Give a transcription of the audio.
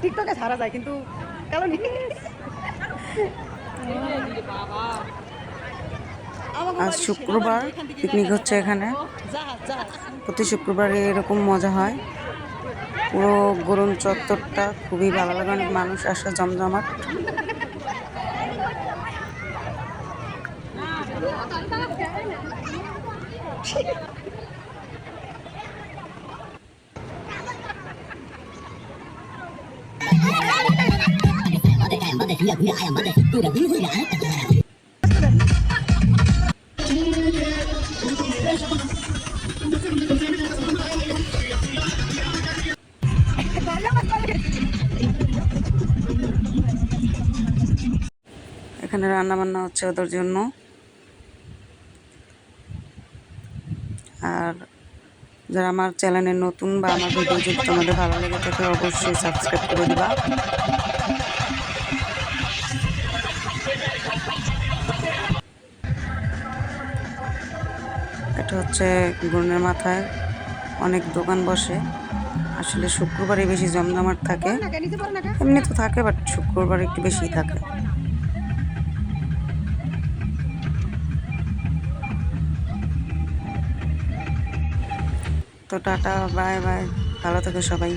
টিকটকে ছাড়া যায় কিন্তু কারণ আজ শুক্রবার পিকনিক হচ্ছে এখানে। প্রতি শুক্রবারে এরকম মজা হয়। পুরো গরুন চত্বরটা খুবই ভালো লাগে অনেক মানুষ আসে জমজমাট। এখানে রান্না বান্না হচ্ছে ওদের জন্য। আর যারা আমার চ্যানেলে নতুন বা আমার ভিডিও যদি তোমাদের ভালো লেগে থাকে, অবশ্যই সাবস্ক্রাইব করে দিবা। এটা হচ্ছে গুণের মাথায়। অনেক দোকান বসে। আসলে শুক্রবারে বেশি জমজমাট থাকে? এমনি তো থাকে বাট শুক্রবার একটু বেশি থাকে। তো টাটা বাই বাই ভালো থাকে সবাই।